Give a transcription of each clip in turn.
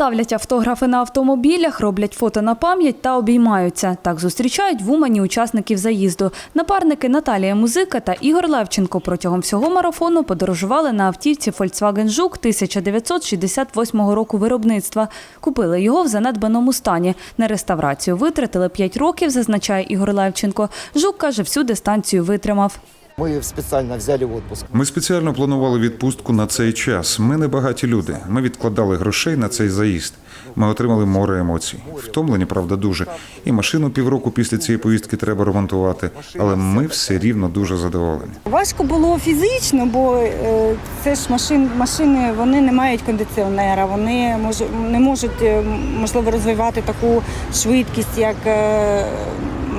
Ставлять автографи на автомобілях, роблять фото на пам'ять та обіймаються. Так зустрічають в Умані учасників заїзду. Напарники Наталія Музика та Ігор Левченко протягом всього марафону подорожували на автівці Volkswagen Жук 1968 року виробництва. Купили його в занедбаному стані. На реставрацію витратили 5 років, зазначає Ігор Левченко. Жук каже, всю дистанцію витримав. Мы специально взяли отпуск. Ми спеціально планували відпустку на цей час. Ми не багаті люди. Ми відкладали грошей на цей заїзд. Ми отримали море емоцій. Втомлені, правда, дуже. І машину півроку після цієї поїздки треба ремонтувати. Але ми все рівно дуже задоволені. Важко було фізично, бо е, це ж машин, машини вони не мають кондиціонера, вони мож, не можуть е, можливо розвивати таку швидкість, як е,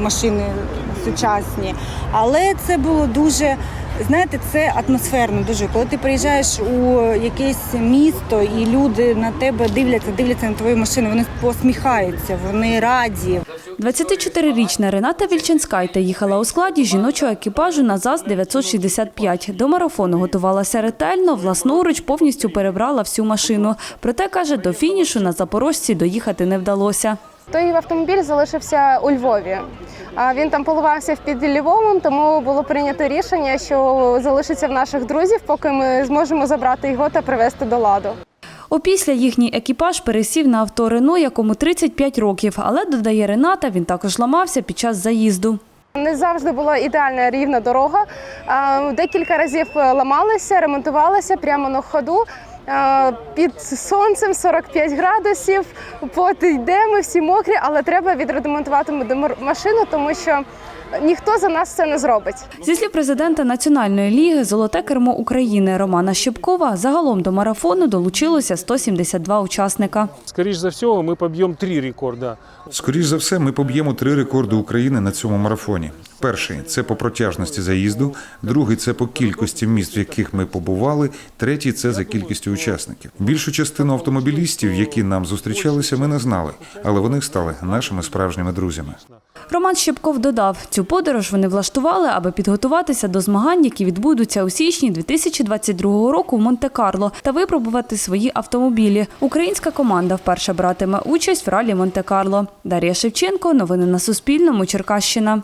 машини сучасні. Але це було дуже. Знаєте, це атмосферно дуже. Коли ти приїжджаєш у якесь місто і люди на тебе дивляться, дивляться на твою машину, вони посміхаються, вони раді. 24-річна Рената Вільчинськайте їхала у складі жіночого екіпажу на ЗАЗ-965. До марафону готувалася ретельно, власноруч повністю перебрала всю машину. Проте, каже, до фінішу на Запорожці доїхати не вдалося. Той автомобіль залишився у Львові. Він там поливався в під Львовом, тому було прийнято рішення, що залишиться в наших друзів, поки ми зможемо забрати його та привезти до ладу. Опісля їхній екіпаж пересів на авто Рено, якому 35 років. Але, додає Рената, він також ламався під час заїзду. Не завжди була ідеальна рівна дорога. Декілька разів ламалися, ремонтувалися прямо на ходу. Під сонцем 45 градусів, пот йде, ми всі мокрі, але треба відремонтувати машину, тому що ніхто за нас це не зробить. Зі слів президента Національної ліги Золоте кермо України Романа Щепкова, загалом до марафону долучилося 172 учасника. Скоріше за всього, ми поб'ємо три рекорди. Скоріш за все, ми поб'ємо три рекорди України на цьому марафоні. Перший це по протяжності заїзду, другий це по кількості міст, в яких ми побували. Третій це за кількістю учасників. Більшу частину автомобілістів, які нам зустрічалися, ми не знали, але вони стали нашими справжніми друзями. Роман Щепков додав, цю подорож вони влаштували, аби підготуватися до змагань, які відбудуться у січні 2022 року в Монте-Карло та випробувати свої автомобілі. Українська команда вперше братиме участь в ралі Монте-Карло. Дар'я Шевченко. Новини на Суспільному. Черкащина.